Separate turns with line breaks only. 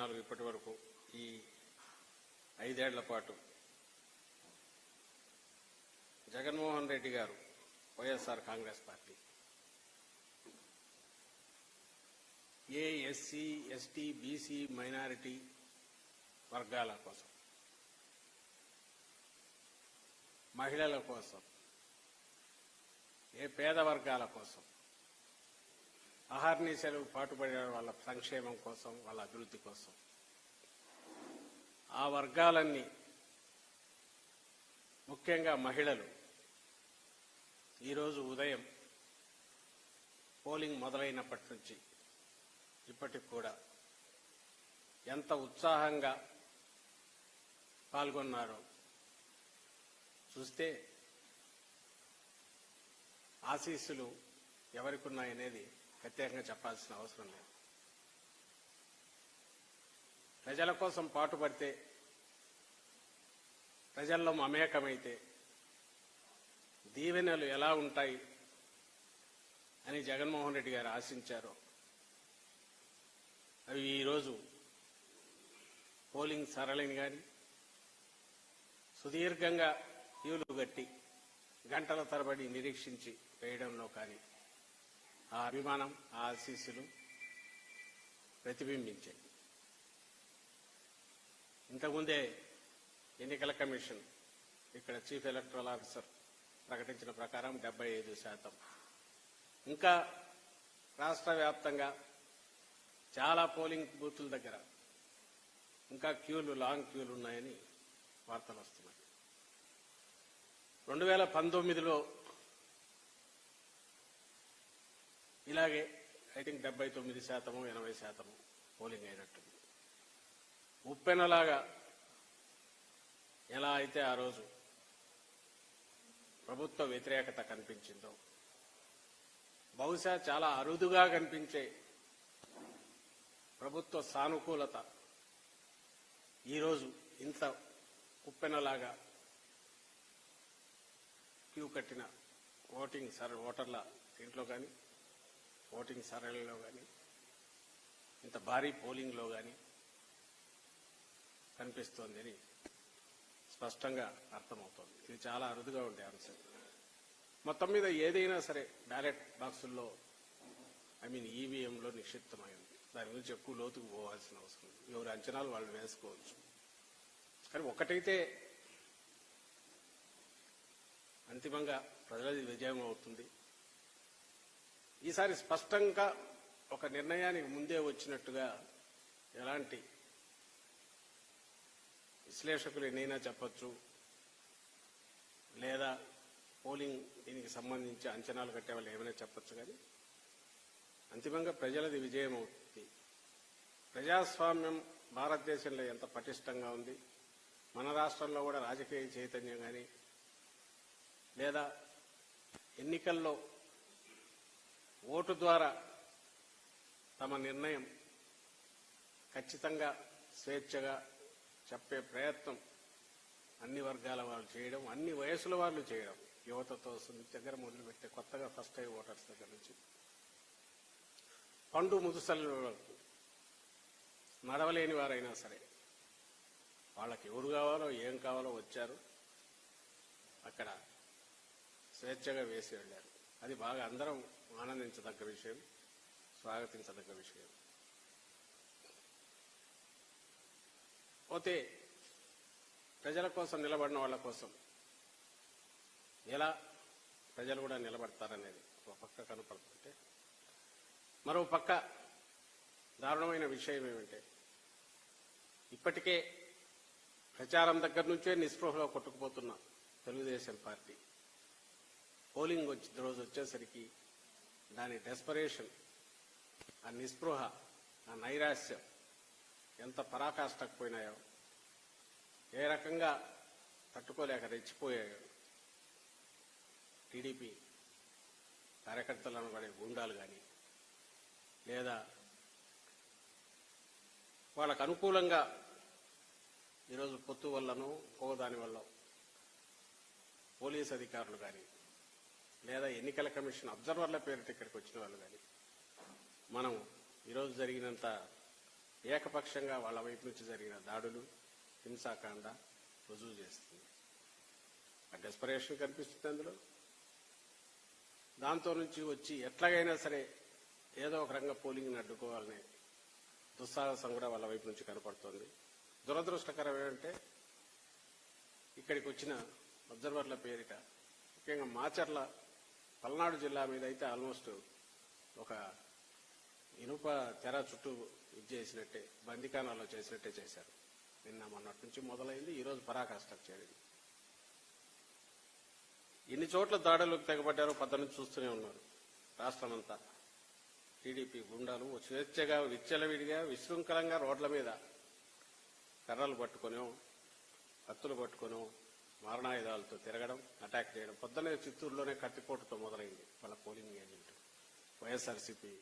నాలుగు ఇప్పటి వరకు ఈ ఐదేళ్ళ పాటు జగన్మోహన్ రెడ్డి గారు వైఎస్ఆర్ కాంగ్రెస్ పార్టీ. ఏ ఎస్సీ ఎస్టీ బీసీ మైనారిటీ వర్గాల కోసం మహిళల కోసం ఏ పేద వర్గాల కోసం అహర్నిశలు పాటుపడిన వాళ్ళ సంక్షేమం కోసం వాళ్ళ అభివృద్ధి కోసం. ఆ వర్గాలన్నీ ముఖ్యంగా మహిళలు ఈరోజు ఉదయం పోలింగ్ మొదలైనప్పటి నుంచి ఇప్పటికి కూడా ఎంత ఉత్సాహంగా పాల్గొన్నారో చూస్తే ఆశీస్సులు ఎవరికి ఉన్నాయనేది ప్రత్యేకంగా చెప్పాల్సిన అవసరం లేదు. ప్రజల కోసం పాటుపడితే ప్రజల్లో మమేకమైతే దీవెనలు ఎలా ఉంటాయి అని జగన్మోహన్ రెడ్డి గారు ఆశించారో అవి ఈరోజు పోలింగ్ సరళిని కానీ సుదీర్ఘంగా క్యూలు గట్టి గంటల తరబడి నిరీక్షించి వేయడంలో కానీ ఆ అభిమానం ఆ ఆశీస్సులు ప్రతిబింబించాయి. ఇంతకుముందే ఎన్నికల కమిషన్ ఇక్కడ చీఫ్ ఎలక్టరల్ ఆఫీసర్ ప్రకటించిన ప్రకారం డెబ్బై ఐదు శాతం. ఇంకా రాష్ట్ర వ్యాప్తంగా చాలా పోలింగ్ బూతుల దగ్గర ఇంకా క్యూలు లాంగ్ క్యూలు ఉన్నాయని వార్తలు వస్తున్నాయి. రెండు వేల పంతొమ్మిదిలో ఇలాగే ఐ థింక్ డెబ్బై తొమ్మిది శాతము ఎనభై శాతము పోలింగ్ అయినట్టుంది ఉప్పెనలాగా ఎలా అయితే ఆ రోజు ప్రభుత్వ వ్యతిరేకత కనిపించిందో బహుశా చాలా అరుదుగా కనిపించే ప్రభుత్వ సానుకూలత ఈరోజు ఇంత కుప్పెనలాగా క్యూ కట్టిన ఓటింగ్ సర్ ఓటర్ల దీంట్లో కానీ ఓటింగ్ సరళిలో కానీ ఇంత భారీ పోలింగ్లో కానీ కనిపిస్తోందని స్పష్టంగా అర్థమవుతోంది. ఇది చాలా అరుదుగా ఉండే అంశం. మొత్తం మీద ఏదైనా సరే బ్యాలెట్ బాక్సుల్లో ఐ మీన్ ఈవీఎంలో నిక్షిప్తమై ఉంది. దాని గురించి ఎక్కువ లోతుకు పోవాల్సిన అవసరం ఎవరి అంచనాలు వాళ్ళు వేసుకోవచ్చు. కానీ ఒకటైతే అంతిమంగా ప్రజలది విజయం అవుతుంది. ఈసారి స్పష్టంగా ఒక నిర్ణయానికి ముందే వచ్చినట్టుగా ఎలాంటి విశ్లేషకులు ఎన్నైనా చెప్పచ్చు. లేదా పోలింగ్ దీనికి సంబంధించి అంచనాలు కట్టే వాళ్ళు ఏమైనా చెప్పచ్చు కానీ అంతిమంగా ప్రజలది విజయం అవుతుంది ప్రజాస్వామ్యం భారతదేశంలో ఎంత పటిష్టంగా ఉంది మన రాష్ట్రంలో కూడా రాజకీయ చైతన్యం కానీ లేదా ఎన్నికల్లో ఓటు ద్వారా తమ నిర్ణయం ఖచ్చితంగా స్వేచ్ఛగా చెప్పే ప్రయత్నం అన్ని వర్గాల వాళ్ళు చేయడం అన్ని వయసుల వాళ్ళు చేయడం. యువతతో దగ్గర మొదలుపెట్టే కొత్తగా ఫస్ట్ అయ్యి ఓటర్స్ దగ్గర నుంచి. పండు ముదుసలు వరకు నడవలేని వారైనా సరే వాళ్ళకి ఎవరు కావాలో ఏం కావాలో వచ్చారు అక్కడ స్వేచ్ఛగా వేసి వెళ్ళారు. అది బాగా అందరం ఆనందించదగ్గ విషయం స్వాగతించదగ్గ విషయం. పోతే ప్రజల కోసం నిలబడిన వాళ్ళ కోసం ఎలా ప్రజలు కూడా నిలబడతారనేది ఒక పక్క కనపడుతుంటే మరో పక్క దారుణమైన విషయం ఏమంటే ఇప్పటికే ప్రచారం దగ్గర నుంచే నిస్పృహలో కొట్టుకుపోతున్న తెలుగుదేశం పార్టీ. పోలింగ్ వచ్చిన రోజు వచ్చేసరికి దాని డెస్పరేషన్ ఆ నిస్పృహ ఆ నైరాశ్యం ఎంత పరాకాష్టకు పోయినాయో ఏ రకంగా తట్టుకోలేక రెచ్చిపోయాయో. టీడీపీ కార్యకర్తలను పడే గుండాలు కానీ లేదా వాళ్ళకు అనుకూలంగా ఈరోజు పొత్తు వల్లనో ఇంకో దాని వల్ల పోలీస్ అధికారులు కానీ లేదా ఎన్నికల కమిషన్ అబ్జర్వర్ల పేరిట ఇక్కడికి వచ్చిన వాళ్ళు కానీ మనం ఈరోజు జరిగినంత ఏకపక్షంగా వాళ్ళ వైపు నుంచి జరిగిన దాడులు హింసాకాండ రుజువు చేస్తుంది. ఆ డెస్పరేషన్ కనిపిస్తుంది అందులో. దాంతో నుంచి వచ్చి ఎట్లాగైనా సరే ఏదో ఒక రంగ పోలింగ్ని అడ్డుకోవాలనే దుస్సాహసం కూడా వాళ్ళ వైపు నుంచి కనపడుతోంది. దురదృష్టకరం ఏంటంటే ఇక్కడికి వచ్చిన అబ్జర్వర్ల పేరిట ముఖ్యంగా మాచర్ల పల్నాడు జిల్లా మీద అయితే ఆల్మోస్ట్ ఒక ఇనుప తెర చుట్టూ ఇది చేసినట్టే బందికానాలో చేసినట్టే చేశారు. నిన్న మొన్నటి నుంచి మొదలైంది ఈరోజు పరాకాష్ఠకు చేరింది. ఎన్ని చోట్ల దాడులకు తెగబడ్డారో పద్ద నుంచి చూస్తూనే ఉన్నారు రాష్ట్రమంతా. టీడీపీ గుండాలు స్వేచ్ఛగా విచ్చలవిడిగా విశృంఖలంగా రోడ్ల మీద కర్రలు పట్టుకొనో కత్తులు పట్టుకొని మారణాయుధాలతో తిరగడం అటాక్ చేయడం పొద్దునే చిత్తూరులోనే కత్తిపోటుతో మొదలైంది. వాళ్ళ పోలింగ్ ఏజెంట్. వైఎస్ఆర్సీపీ